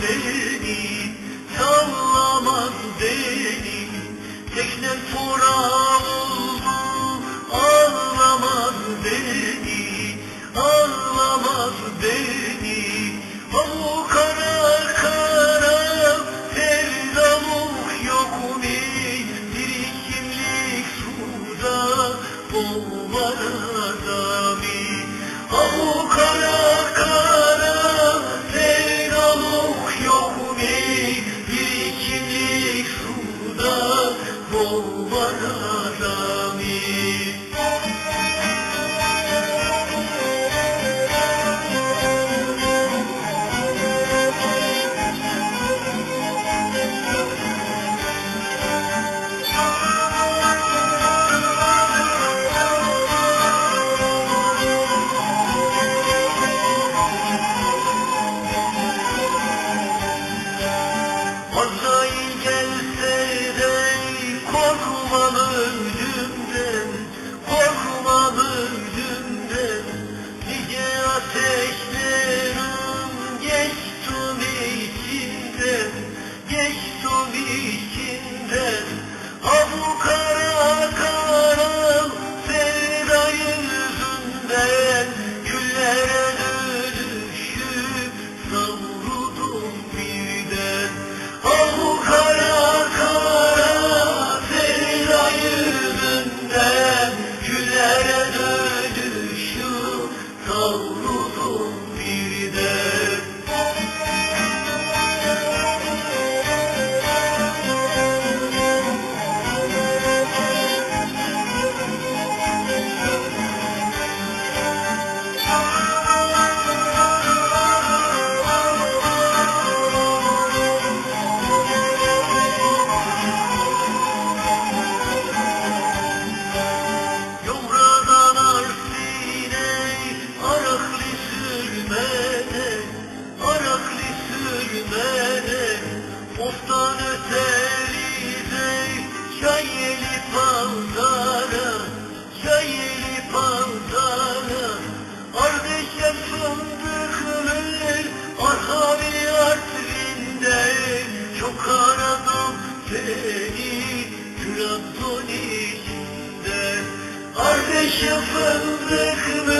beni Sallamaz beni. Tekne fora oldu Anlamaz beni Anlamaz beni. Avu kara kara Sevdamuk yok mi Bir kimlik suda Boğmara dami Avu kara kara suda içinden. Ha كشف الذكر